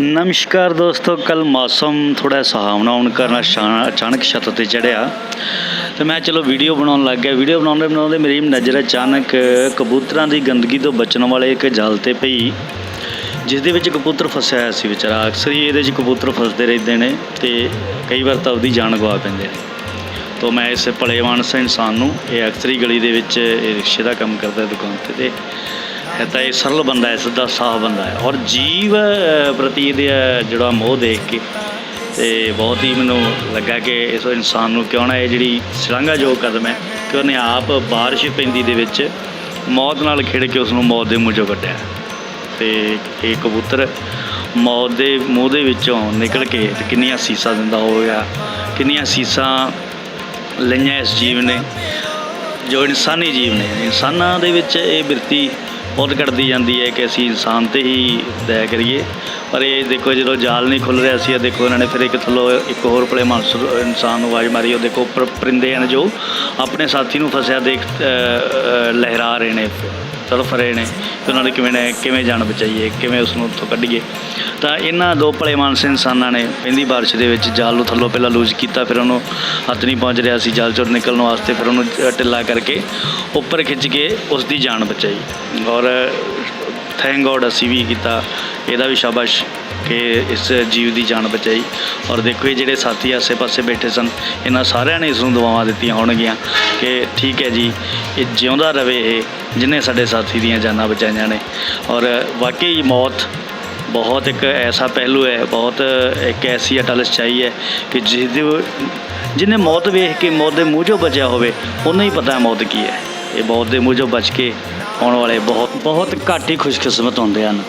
ਨਮਸਕਾਰ ਦੋਸਤੋ, ਕੱਲ ਮੌਸਮ ਥੋੜਾ ਸਹਾਵਣਾ ਹੋਣ ਕਾਰਨ ਅਚਾਨਕ ਛੱਤ ਤੇ ਚੜਿਆ ਤੇ ਮੈਂ ਚਲੋ ਵੀਡੀਓ ਬਣਾਉਣ ਲੱਗ ਗਿਆ। ਵੀਡੀਓ ਬਣਾਉਂਦੇ ਬਣਾਉਂਦੇ ਮੇਰੀ ਨਜ਼ਰ ਅਚਾਨਕ ਕਬੂਤਰਾਂ ਦੀ ਗੰਦਗੀ ਤੋਂ ਬਚਣ ਵਾਲੇ ਇੱਕ ਜਾਲ ਤੇ ਪਈ ਜਿਸ ਦੇ ਵਿੱਚ ਕਬੂਤਰ ਫਸਿਆ ਹੋਇਆ ਸੀ ਵਿਚਾਰਾ। ਅਕਸਰ ਹੀ ਇਹਦੇ 'ਚ ਕਬੂਤਰ ਫਸਦੇ ਰਹਿੰਦੇ ਨੇ ਤੇ ਕਈ ਵਾਰ ਤਾਂ ਉਹਦੀ ਜਾਨ ਗਵਾ ਪੈਂਦੇ ਨੇ। ਤੋ ਮੈਂ ਇਸ ਭਲੇਵਾਨ ਮਾਨਸ ਇਨਸਾਨ ਨੂੰ ਇਹ ਅਕਸਰ ਹੀ ਗਲੀ ਦੇ ਵਿੱਚ ਇਹ ਰਿਕਸ਼ੇ ਦਾ ਕੰਮ ਕਰਦਾ ਦੁਕਾਨ ਤੇ ਤੇ ਹੈ ਤਾਂ ਇਹ ਸਰਲ ਬੰਦਾ ਹੈ, ਸਿੱਧਾ ਸਾਫ਼ ਬੰਦਾ ਹੈ। ਔਰ ਜੀਵ ਪ੍ਰਤੀ ਇਹਦੇ ਜਿਹੜਾ ਮੋਹ ਦੇਖ ਕੇ ਤੇ ਬਹੁਤ ਹੀ ਮੈਨੂੰ ਲੱਗਾ ਕਿ ਇਸ ਇਨਸਾਨ ਨੂੰ ਕਿਉਂ ਨਾ ਇਹ ਜਿਹੜੀ ਸ਼ਲਾਘਾਯੋਗ ਕਦਮ ਹੈ ਕਿ ਉਹਨੇ ਆਪ ਬਾਰਿਸ਼ ਪੈਂਦੀ ਦੇ ਵਿੱਚ ਮੌਤ ਨਾਲ ਖੇਡ ਕੇ ਉਸ ਨੂੰ ਮੌਤ ਦੇ ਮੂੰਹ ਚੋਂ ਕੱਢਿਆ। ਤੇ ਇਹ ਕਬੂਤਰ ਮੌਤ ਦੇ ਮੂੰਹ ਦੇ ਵਿੱਚੋਂ ਨਿਕਲ ਕੇ ਤੇ ਕਿੰਨੀਆਂ ਸੀਸਾਂ ਦਿੰਦਾ ਹੋਵੇਗਾ ਕਿੰਨੀਆਂ ਸੀਸਾਂ ਲਈਆਂ ਇਸ ਜੀਵ ਨੇ, ਜੋ ਇਨਸਾਨੀ ਜੀਵ ਨੇ। ਇਨਸਾਨਾਂ ਦੇ ਵਿੱਚ ਇਹ ਬਿਰਤੀ ਬਹੁਤ ਘਟਦੀ ਜਾਂਦੀ ਹੈ ਕਿ ਅਸੀਂ ਇਨਸਾਨ ਤੇ ਹੀ ਦਇਆ ਕਰੀਏ। ਪਰ ਇਹ ਦੇਖੋ ਜਦੋਂ ਜਾਲ ਨਹੀਂ ਖੁੱਲ ਰਿਹਾ ਸੀ, ਇਹ ਦੇਖੋ ਇਹਨਾਂ ਨੇ ਫਿਰ ਇੱਕ ਥੱਲੋਂ ਇੱਕ ਹੋਰ ਭਲੇ ਮਾਨਸ ਇਨਸਾਨ ਨੂੰ ਆਵਾਜ਼ ਮਾਰੀ, ਉਹ ਦੇਖੋ ਉੱਪਰ ਪਰਿੰਦੇ ਹਨ ਜੋ ਆਪਣੇ ਸਾਥੀ ਨੂੰ ਫਸਿਆ ਦੇਖ ਲਹਿਰਾ ਰਹੇ ਨੇ। ਤੜਫ ਰਹੇ ਨੇ ਕਿ ਉਹਨਾਂ ਨੇ ਕਿਵੇਂ ਨੇ, ਕਿਵੇਂ ਜਾਨ ਬਚਾਈਏ, ਕਿਵੇਂ ਉਸ ਨੂੰ ਉੱਥੋਂ ਕੱਢੀਏ। ਤਾਂ ਇਹਨਾਂ ਦੋ ਭਲੇ ਮਾਨਸ ਇਨਸਾਨਾਂ ਨੇ ਪਹਿਲੀ ਬਾਰਿਸ਼ ਦੇ ਵਿੱਚ ਜਾਲ ਨੂੰ ਥੱਲੋਂ ਪਹਿਲਾਂ ਲੂਜ਼ ਕੀਤਾ, ਫਿਰ ਉਹਨੂੰ ਹੱਥ ਨਹੀਂ ਪਹੁੰਚ ਰਿਹਾ ਸੀ ਜਾਲ ਚੋਂ ਨਿਕਲਣ ਵਾਸਤੇ, ਫਿਰ ਉਹਨੂੰ ਢਿੱਲਾ ਕਰਕੇ ਉੱਪਰ ਖਿੱਚ ਕੇ ਉਸ ਦੀ ਜਾਨ ਬਚਾਈ। ਔਰ ਥੈਂਕ ਗੋਡ ਅਸੀਂ ਵੀ ਕੀਤਾ, ਇਹਦਾ ਵੀ ਸ਼ਾਬਾਸ਼। ਕਿ ਇਸ ਜੀਵ ਦੀ ਜਾਨ ਬਚਾਈ। ਔਰ ਦੇਖੋ ਇਹ ਜਿਹੜੇ ਸਾਥੀ ਆਸੇ-ਪਾਸੇ ਬੈਠੇ ਸਨ, ਇਹਨਾਂ ਸਾਰਿਆਂ ਨੇ ਇਸ ਨੂੰ ਦੁਆਵਾਂ ਦਿੱਤੀਆਂ ਹੋਣਗੀਆਂ ਕਿ ਠੀਕ ਹੈ ਜੀ, ਇਹ ਜਿਉਂਦਾ ਰਵੇ ਇਹ, ਜਿਨੇ ਸਾਡੇ ਸਾਥੀ ਦੀਆਂ ਜਾਨਾਂ ਬਚਾਈਆਂ ਨੇ। ਔਰ ਵਾਕਈ ਮੌਤ ਬਹੁਤ ਇੱਕ ਐਸਾ ਪਹਿਲੂ ਹੈ, ਬਹੁਤ ਇੱਕ ਐਸੀ ਅਟਲ ਸੱਚਾਈ ਹੈ ਕਿ ਜਿਸ ਜਿਹਨੇ ਮੌਤ ਵੇਖ ਕੇ ਮੌਤ ਦੇ ਮੂੰਹ ਚੋਂ ਬਚਿਆ ਹੋਵੇ, ਉਹਨੂੰ ਹੀ ਪਤਾ ਮੌਤ ਕੀ ਹੈ। ਇਹ ਮੌਤ ਦੇ ਮੂੰਹ ਚੋਂ ਬਚ ਕੇ ਆਉਣ ਵਾਲੇ ਬਹੁਤ ਬਹੁਤ ਘੱਟ ਹੀ ਖੁਸ਼ਕਿਸਮਤ ਹੁੰਦੇ ਹਨ।